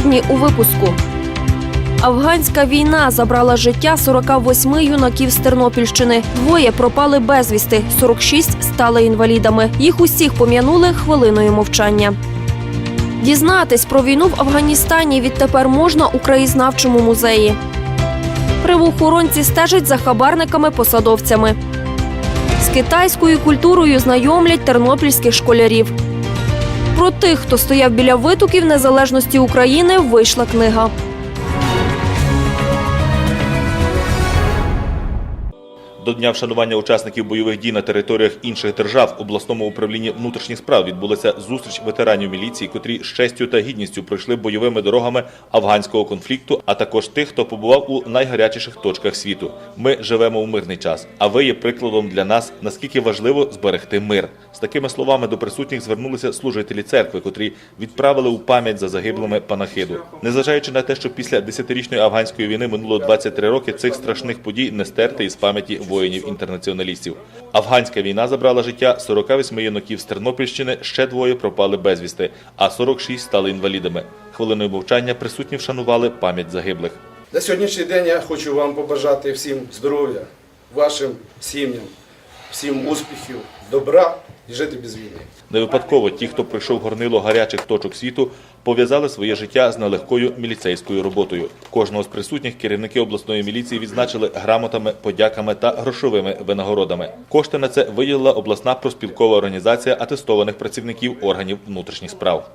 Сьогодні у випуску. Афганська війна забрала життя 48 юнаків з Тернопільщини. Двоє пропали безвісти, 46 стали інвалідами. Їх усіх пом'янули хвилиною мовчання. Дізнатись про війну в Афганістані відтепер можна у краєзнавчому музеї. Правоохоронці стежать за хабарниками-посадовцями. З китайською культурою знайомлять тернопільських школярів. Про тих, хто стояв біля витоків незалежності України, вийшла книга. До дня вшанування учасників бойових дій на територіях інших держав в обласному управлінні внутрішніх справ відбулася зустріч ветеранів міліції, котрі з честю та гідністю пройшли бойовими дорогами афганського конфлікту, а також тих, хто побував у найгарячіших точках світу. Ми живемо у мирний час, а ви є прикладом для нас, наскільки важливо зберегти мир. З такими словами до присутніх звернулися служителі церкви, котрі відправили у пам'ять за загиблими панахиду. Незважаючи на те, що після десятирічної афганської війни минуло 23 роки, цих страшних подій не стерти із пам'яті воїнів-інтернаціоналістів. Афганська війна забрала життя 48 юнаків з Тернопільщини, ще двоє пропали безвісти, а 46 стали інвалідами. Хвилиною мовчання присутні вшанували пам'ять загиблих. На сьогоднішній день я хочу вам побажати всім здоров'я, вашим сім'ям, всім успіхів, добра і жити без війни. Не випадково ті, хто пройшов горнило гарячих точок світу, пов'язали своє життя з нелегкою міліцейською роботою. Кожного з присутніх керівники обласної міліції відзначили грамотами, подяками та грошовими винагородами. Кошти на це виділила обласна проспілкова організація атестованих працівників органів внутрішніх справ.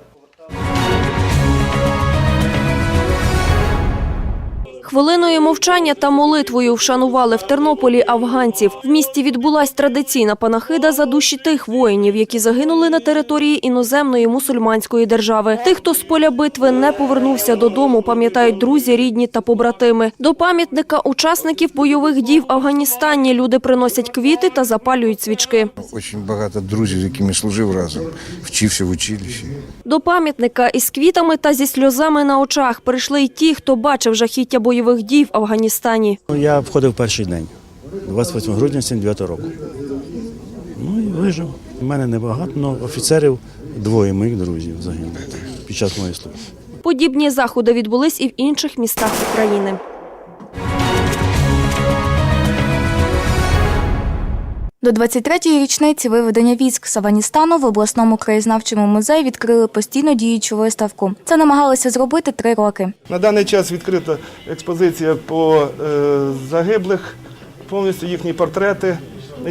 Хвилиною мовчання та молитвою вшанували в Тернополі афганців. В місті відбулась традиційна панахида за душі тих воїнів, які загинули на території іноземної мусульманської держави. Тих, хто з поля битви не повернувся додому, пам'ятають друзі, рідні та побратими. До пам'ятника учасників бойових дій в Афганістані люди приносять квіти та запалюють свічки. Очень багато друзів, з якими служив разом, вчився в училищі. До пам'ятника із квітами та зі сльозами на очах прийшли й ті, хто бачив жахіття бойових дій в Афганістані. Ну, Я входив перший день, 28 грудня 79 року. Ну і вижив. У мене небагато, але офіцерів двоє моїх друзів загинули під час моєї служби. Подібні заходи відбулись і в інших містах України. До 23-ї річниці виведення військ з Афганістану в обласному краєзнавчому музеї відкрили постійно діючу виставку. Це намагалися зробити три роки. На даний час відкрита експозиція по е, загиблих, повністю їхні портрети.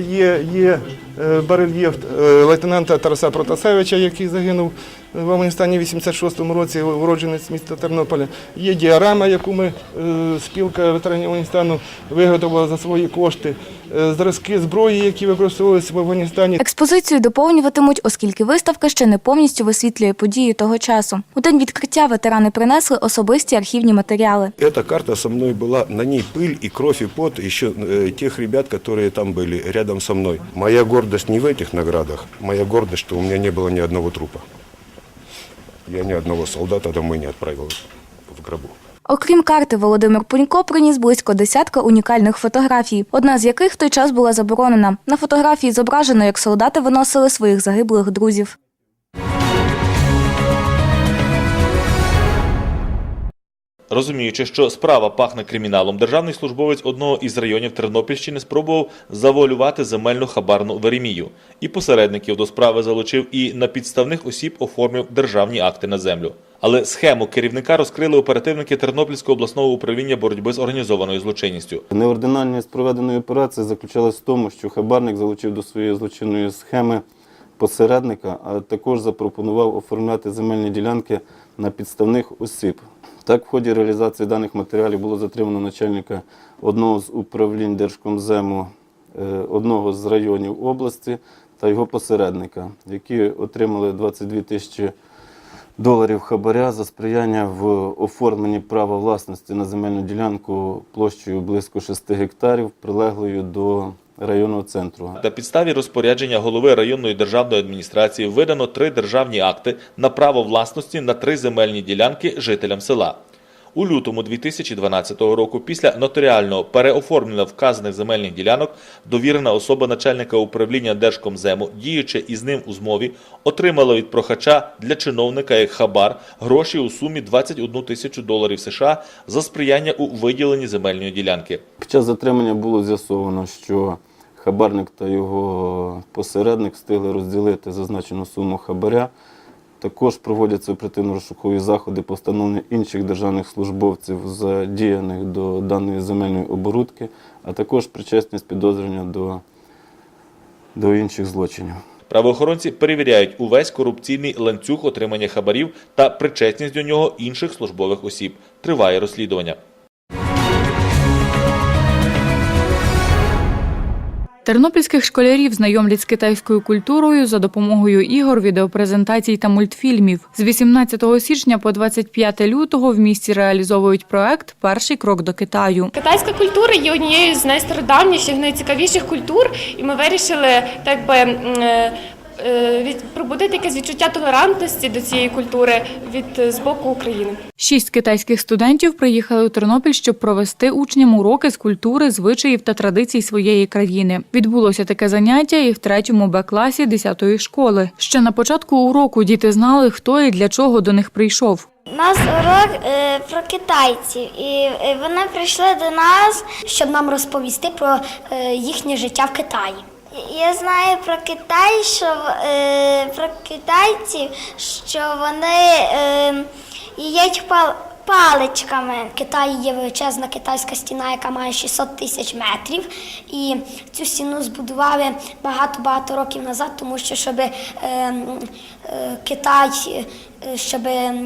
Є, є е, барельєф е, лейтенанта Тараса Протасевича, який загинув в Афганістані в 86-му році, уродженець міста Тернополя. Є діарама, яку ми, е, спілка ветеранів Афганістану, виготовила за свої кошти. Е, Зразки зброї, які використовувалися в Афганістані. Експозицію доповнюватимуть, оскільки виставка ще не повністю висвітлює події того часу. У день відкриття ветерани принесли особисті архівні матеріали. Эта карта со мной была, на ней пыль и кровь и пот еще э, тех ребят, которые там были рядом со мной. Моя гордость не в этих наградах, моя гордость, что у меня не было ни одного трупа. Я ни одного солдата домой не отправил в гробу. Окрім карти, Володимир Пунько приніс близько десятка унікальних фотографій, одна з яких в той час була заборонена. На фотографії зображено, як солдати виносили своїх загиблих друзів. Розуміючи, що справа пахне криміналом, державний службовець одного із районів Тернопільщини спробував завуалювати земельну хабарну Веремію. І посередників до справи залучив, і на підставних осіб оформив державні акти на землю. Але схему керівника розкрили оперативники Тернопільського обласного управління боротьби з організованою злочинністю. Неординальність проведеної операції заключалась в тому, що хабарник залучив до своєї злочинної схеми посередника, а також запропонував оформляти земельні ділянки на підставних осіб. Так, в ході реалізації даних матеріалів було затримано начальника одного з управлінь Держкомзему е, одного з районів області та його посередника, які отримали 22 тисячі доларів хабаря за сприяння в оформленні права власності на земельну ділянку площею близько 6 гектарів, прилеглою до районного центру. На підставі розпорядження голови районної державної адміністрації видано три державні акти на право власності на три земельні ділянки жителям села. У лютому 2012 року після нотаріального переоформлення вказаних земельних ділянок довірена особа начальника управління Держкомзему, діючи із ним у змові, отримала від прохача для чиновника як хабар гроші у сумі 21 тисячу доларів США за сприяння у виділенні земельної ділянки. Під час затримання було з'ясовано, що хабарник та його посередник встигли розділити зазначену суму хабаря. Також проводяться оперативно-розшукові заходи по встановленню інших державних службовців, задіяних до даної земельної оборудки, а також причесність підозрювання до, до інших злочинів. Правоохоронці перевіряють увесь корупційний ланцюг отримання хабарів та причетність до нього інших службових осіб. Триває розслідування. Тернопільських школярів знайомлять з китайською культурою за допомогою ігор, відеопрезентацій та мультфільмів. З 18 січня по 25 лютого в місті реалізовують проект Перший крок до Китаю. Китайська культура є однією з найстародавніших, найцікавіших культур, і ми вирішили так би. Е, пробудити якесь відчуття толерантності до цієї культури від е, з боку України. Шість китайських студентів приїхали у Тернопіль, щоб провести учням уроки з культури, звичаїв та традицій своєї країни. Відбулося таке заняття і в третьому Б класі 10-ї школи. Ще на початку уроку діти знали, хто і для чого до них прийшов. У нас урок е, про китайців, і вони прийшли до нас, щоб нам розповісти про е, їхнє життя в Китаї. Я знаю про Китай, що е, про китайців, що вони е, їдять пал, паличками. В Китаї є величезна китайська стіна, яка має 600 тисяч метрів. І цю стіну збудували багато-багато років назад, тому що щоб е, Китай. е, Щоб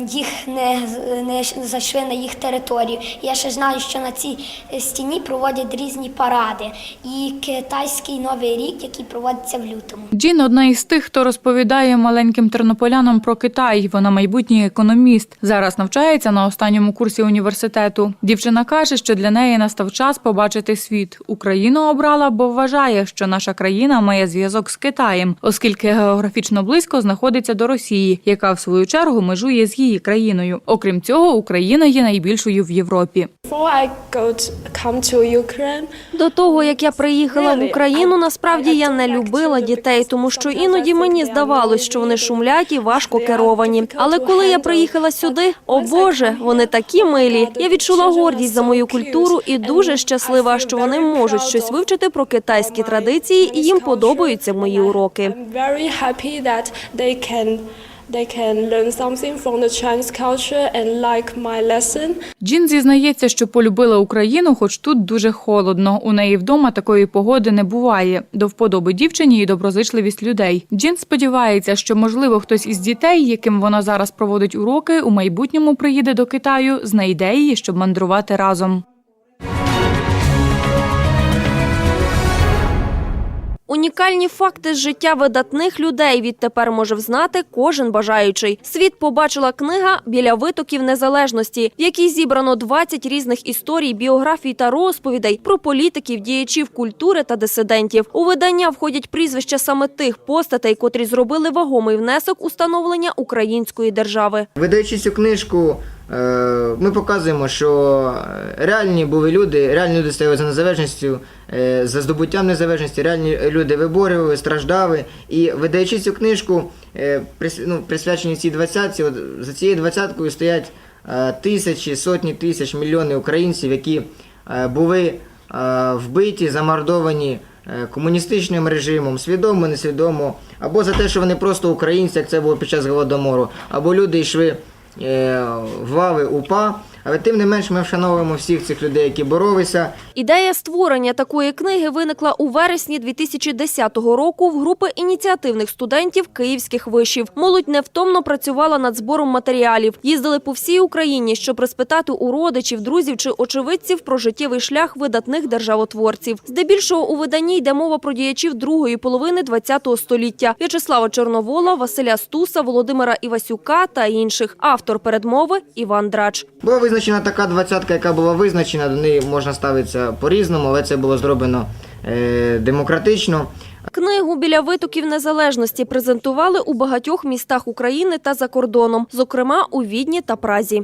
їх не, не зайшли на їх територію. Я ще знаю, що на цій стіні проводять різні паради. І китайський новий рік, який проводиться в лютому. Джін одна із тих, хто розповідає маленьким тернополянам про Китай. Вона майбутній економіст. Зараз навчається на останньому курсі університету. Дівчина каже, що для неї настав час побачити світ. Україну обрала, бо вважає, що наша країна має зв'язок з Китаєм, оскільки географічно близько знаходиться до Росії, яка в свою чергу межує з її країною. Окрім цього, Україна є найбільшою в Європі. До того як я приїхала в Україну, насправді я не любила дітей, тому що іноді мені здавалось, що вони шумлять і важко керовані. Але коли я приїхала сюди, о Боже, вони такі милі. Я відчула гордість за мою культуру і дуже щаслива, що вони можуть щось вивчити про китайські традиції, і їм подобаються мої уроки. They can learn something from the Chinese culture and like my lesson. Джін зізнається, що полюбила Україну, хоч тут дуже холодно. У неї вдома такої погоди не буває. До вподоби дівчині і доброзичливість людей. Джін сподівається, що можливо хтось із дітей, яким вона зараз проводить уроки, у майбутньому приїде до Китаю, знайде її, щоб мандрувати разом. Унікальні факти з життя видатних людей відтепер може взнати кожен бажаючий. Світ побачила книга біля витоків незалежності, в якій зібрано 20 різних історій, біографій та розповідей про політиків, діячів культури та дисидентів. У видання входять прізвища саме тих постатей, котрі зробили вагомий внесок у становлення української держави. Видаючи цю книжку, ми показуємо, що реальні були люди, реальні люди стояли за незалежністю, е, за здобуттям незалежності, реальні люди виборювали, страждали. І видаючи цю книжку, е, ну, присвячені цій двадцятці, за цією двадцяткою стоять е, тисячі, сотні тисяч, мільйони українців, які е, були е, вбиті, замордовані е, комуністичним режимом, свідомо, несвідомо, або за те, що вони просто українці, як це було під час голодомору, або люди йшли е, в лави УПА. Але тим не менш ми вшановуємо всіх цих людей, які боролися. Ідея створення такої книги виникла у вересні 2010 року в групи ініціативних студентів київських вишів. Молодь невтомно працювала над збором матеріалів. Їздили по всій Україні, щоб розпитати у родичів, друзів чи очевидців про життєвий шлях видатних державотворців. Здебільшого у виданні йде мова про діячів другої половини ХХ століття – В'ячеслава Чорновола, Василя Стуса, Володимира Івасюка та інших. Автор передмови – Іван Драч. Визначена така двадцятка, яка була визначена, до неї можна ставитися по-різному, але це було зроблено е, демократично. Книгу біля витоків незалежності презентували у багатьох містах України та за кордоном, зокрема у Відні та Празі.